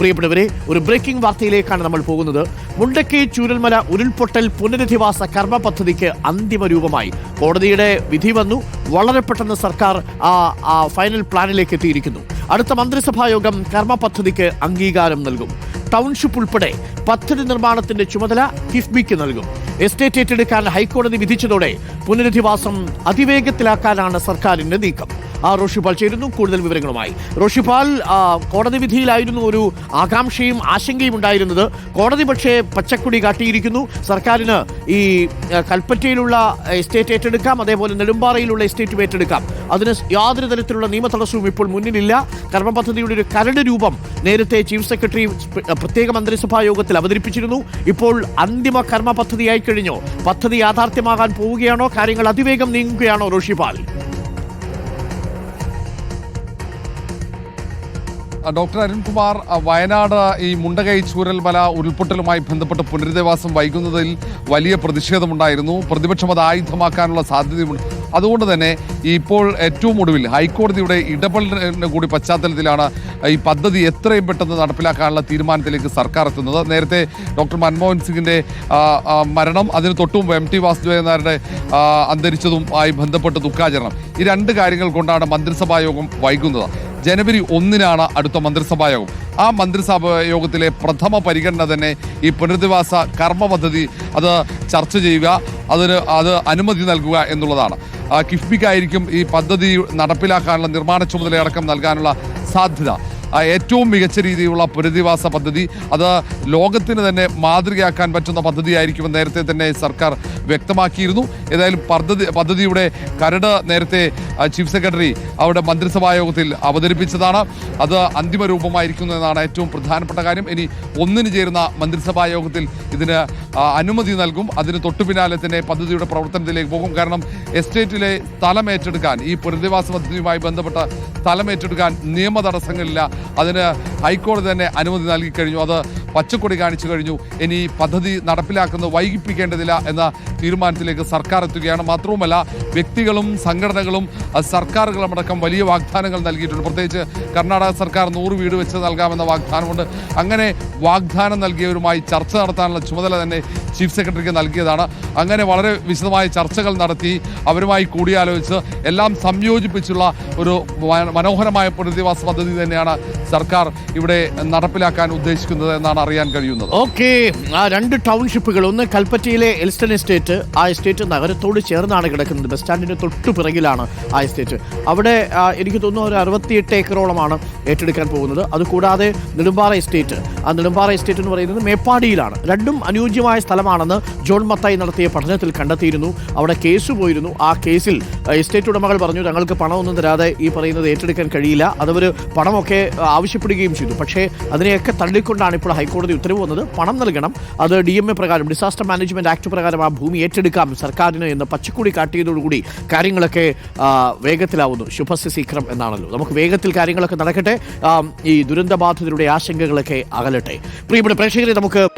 പ്രിയപ്പെട്ടവരെ ഒരു ബ്രേക്കിംഗ് വാർത്തയിലേക്കാണ് നമ്മൾ പോകുന്നത്. മുണ്ടക്കൈ ചൂരൽമല ഉരുൾപൊട്ടൽ പുനരധിവാസ കർമ്മ പദ്ധതിക്ക് അന്തിമ രൂപമായി. കോടതിയുടെ വിധി വന്നു. വളരെ പെട്ടെന്ന് സർക്കാർ ആ ഫൈനൽ പ്ലാനിലേക്ക് എത്തിയിരിക്കുന്നു. അടുത്ത മന്ത്രിസഭാ യോഗം കർമ്മ പദ്ധതിക്ക് അംഗീകാരം നൽകും. ടൗൺഷിപ്പ് ഉൾപ്പെടെ പദ്ധതി നിർമ്മാണത്തിന്റെ ചുമതല കിഫ്ബിക്ക് നൽകും. എസ്റ്റേറ്റ് ഏറ്റെടുക്കാൻ ഹൈക്കോടതി വിധിച്ചതോടെ പുനരധിവാസം അതിവേഗത്തിലാക്കാനാണ് സർക്കാരിന്റെ നീക്കം. ആ റോഷിപാൽ ചേരുന്നു. കൂടുതൽ വിവരങ്ങളുമായി. റോഷിപാൽ കോടതി വിധിയിലായിരുന്നു ഒരു ആകാംക്ഷയും ആശങ്കയും ഉണ്ടായിരുന്നത്. കോടതി പക്ഷേ പച്ചക്കുടി കാട്ടിയിരിക്കുന്നു. സർക്കാരിന് ഈ കൽപ്പറ്റയിലുള്ള എസ്റ്റേറ്റ് ഏറ്റെടുക്കാം. അതേപോലെ നെടുമ്പാറയിലുള്ള എസ്റ്റേറ്റും ഏറ്റെടുക്കാം. അതിന് യാതൊരു തരത്തിലുള്ള നിയമ തടസ്സവും ഇപ്പോൾ മുന്നിലില്ല. കർമ്മ പദ്ധതിയുടെ ഒരു കരട് രൂപം നേരത്തെ ചീഫ് സെക്രട്ടറി പ്രത്യേക മന്ത്രിസഭാ യോഗത്തിൽ അവതരിപ്പിച്ചിരുന്നു. ഇപ്പോൾ അന്തിമ കർമ്മ പദ്ധതിയായി കഴിഞ്ഞോ. പദ്ധതി യാഥാർത്ഥ്യമാകാൻ പോവുകയാണോ? കാര്യങ്ങൾ അതിവേഗം നീങ്ങുകയാണോ റോഷിപാൽ? ഡോക്ടർ അരുൺകുമാർ വയനാട് ഈ മുണ്ടകൈ ചൂരൽമല ഉരുൾപൊട്ടലുമായി ബന്ധപ്പെട്ട് പുനരധിവാസം വൈകുന്നതിൽ വലിയ പ്രതിഷേധമുണ്ടായിരുന്നു. പ്രതിപക്ഷം അത് ആയുധമാക്കാനുള്ള സാധ്യതയുണ്ട് അതുകൊണ്ട് തന്നെ ഇപ്പോൾ ഏറ്റവും ഒടുവിൽ ഹൈക്കോടതിയുടെ ഇടപെടലിന് കൂടി പശ്ചാത്തലത്തിലാണ് ഈ പദ്ധതി എത്രയും പെട്ടെന്ന് നടപ്പിലാക്കാനുള്ള തീരുമാനത്തിലേക്ക് സർക്കാർ എത്തുന്നത്. നേരത്തെ ഡോക്ടർ മൻമോഹൻ ആ, മരണം അതിന് തൊട്ടുമുമ്പ് എം ടി വാസുദേവൻ നായരുടെ ആയി ബന്ധപ്പെട്ട് ദുഃഖാചരണം. ഈ രണ്ട് കാര്യങ്ങൾ കൊണ്ടാണ് മന്ത്രിസഭാ യോഗം വൈകുന്നത്. ജനുവരി ഒന്നിനാണ് അടുത്ത മന്ത്രിസഭാ യോഗം ആ മന്ത്രിസഭാ യോഗത്തിലെ പ്രഥമ പരിഗണന തന്നെ ഈ പുനരധിവാസ കർമ്മ പദ്ധതി അത് ചർച്ച ചെയ്യുക അതിന് അത് അനുമതി നൽകുക എന്നുള്ളതാണ്. കിഫ്ബിക്കായിരിക്കും ഈ പദ്ധതി നടപ്പിലാക്കാനുള്ള നിർമ്മാണ ചുമതലയടക്കം നൽകാനുള്ള സാധ്യത. ഏറ്റവും മികച്ച രീതിയിലുള്ള പുനരധിവാസ പദ്ധതി അത് ലോകത്തിന് തന്നെ മാതൃകയാക്കാൻ പറ്റുന്ന പദ്ധതിയായിരിക്കുമെന്ന് നേരത്തെ തന്നെ സർക്കാർ വ്യക്തമാക്കിയിരുന്നു. ഏതായാലും പദ്ധതി പദ്ധതിയുടെ കരട് നേരത്തെ ചീഫ് സെക്രട്ടറി അവിടെ മന്ത്രിസഭാ യോഗത്തിൽ അവതരിപ്പിച്ചതാണ്. അത് അന്തിമ രൂപമായിരിക്കുന്നു എന്നാണ് ഏറ്റവും പ്രധാനപ്പെട്ട കാര്യം. ഇനി ഒന്നിന് ചേരുന്ന മന്ത്രിസഭാ യോഗത്തിൽ ഇതിന് അനുമതി നൽകും. അതിന് തൊട്ടു പിന്നാലെ തന്നെ പദ്ധതിയുടെ പ്രവർത്തനത്തിലേക്ക് പോകും. കാരണം എസ്റ്റേറ്റിലെ സ്ഥലം ഏറ്റെടുക്കാൻ ഈ പുനരധിവാസ പദ്ധതിയുമായി ബന്ധപ്പെട്ട സ്ഥലം ഏറ്റെടുക്കാൻ നിയമ തടസ്സങ്ങളില്ല അതിന് ഹൈക്കോടതി തന്നെ അനുമതി നൽകിക്കഴിഞ്ഞു അത് പച്ചക്കൊടി കാണിച്ചു കഴിഞ്ഞു. ഇനി പദ്ധതി നടപ്പിലാക്കുന്നത് വൈകിപ്പിക്കേണ്ടതില്ല എന്ന തീരുമാനത്തിലേക്ക് സർക്കാർ എത്തുകയാണ് മാത്രവുമല്ല വ്യക്തികളും സംഘടനകളും സർക്കാരുകളുമടക്കം വലിയ വാഗ്ദാനങ്ങൾ നൽകിയിട്ടുണ്ട്. പ്രത്യേകിച്ച് കർണാടക സർക്കാർ നൂറ് വീട് വെച്ച് നൽകാമെന്ന വാഗ്ദാനമുണ്ട്. അങ്ങനെ വാഗ്ദാനം നൽകിയവരുമായി ചർച്ച നടത്താനുള്ള ചുമതല തന്നെ ചീഫ് സെക്രട്ടറിക്ക് നൽകിയതാണ്. അങ്ങനെ വളരെ വിശദമായ ചർച്ചകൾ നടത്തി അവരുമായി കൂടിയാലോചിച്ച് എല്ലാം സംയോജിപ്പിച്ചുള്ള ഒരു മനോഹരമായ പുനരധിവാസ പദ്ധതി തന്നെയാണ് സർക്കാർ ഇവിടെ നടപ്പിലാക്കാൻ ഉദ്ദേശിക്കുന്നത് എന്നാണ് അറിയാൻ കഴിയുന്നത്. ഓക്കെ ആ രണ്ട് ടൗൺഷിപ്പുകൾ ഒന്ന് കൽപ്പറ്റയിലെ എൽസ്റ്റൺ എസ്റ്റേറ്റ് ആ എസ്റ്റേറ്റ് നഗരത്തോട് ചേർന്നാണ് കിടക്കുന്നത്. ബസ് സ്റ്റാൻഡിന്റെ തൊട്ടു പിറകിലാണ് ആ എസ്റ്റേറ്റ്. അവിടെ എനിക്ക് തോന്നുന്നു ഒരു അറുപത്തിയെട്ട് ഏക്കറോളമാണ് ഏറ്റെടുക്കാൻ പോകുന്നത്. അതുകൂടാതെ നെടുമ്പാറ എസ്റ്റേറ്റ് ആ നെടുമ്പാറ എസ്റ്റേറ്റ് എന്ന് പറയുന്നത് മേപ്പാടിയിലാണ്. രണ്ടും അനുയോജ്യമായ സ്ഥലമാണെന്ന് ജോൺ മത്തായി നടത്തിയ പഠനത്തിൽ കണ്ടെത്തിയിരുന്നു. അവിടെ കേസ് പോയിരുന്നു. ആ കേസിൽ എസ്റ്റേറ്റ് ഉടമകൾ പറഞ്ഞു തങ്ങൾക്ക് പണമൊന്നും തരാതെ ഈ പറയുന്നത് ഏറ്റെടുക്കാൻ കഴിയില്ല. അതവർ പണമൊക്കെ ആവശ്യപ്പെടുകയും ചെയ്തു. പക്ഷേ അതിനെയൊക്കെ തള്ളിക്കൊണ്ടാണ് ഇപ്പോൾ ഹൈക്കോടതി ഉത്തരവ് വന്നത് പണം നൽകണം. അത് ഡി എം എ പ്രകാരം ഡിസാസ്റ്റർ മാനേജ്മെന്റ് ആക്ട് പ്രകാരം ആ ഭൂമി ഏറ്റെടുക്കാം സർക്കാരിന് എന്ന് പച്ചക്കൂടി കാട്ടിയതോടുകൂടി കാര്യങ്ങളൊക്കെ വേഗത്തിലാവുന്നു. ശുഭസ്യ ശീഘ്രം എന്നാണല്ലോ. നമുക്ക് വേഗത്തിൽ കാര്യങ്ങളൊക്കെ നടക്കട്ടെ. ഈ ദുരന്തബാധിതരുടെ ആശങ്കകളൊക്കെ അകലട്ടെ. പ്രിയപ്പെട്ട പ്രേക്ഷകരെ നമുക്ക്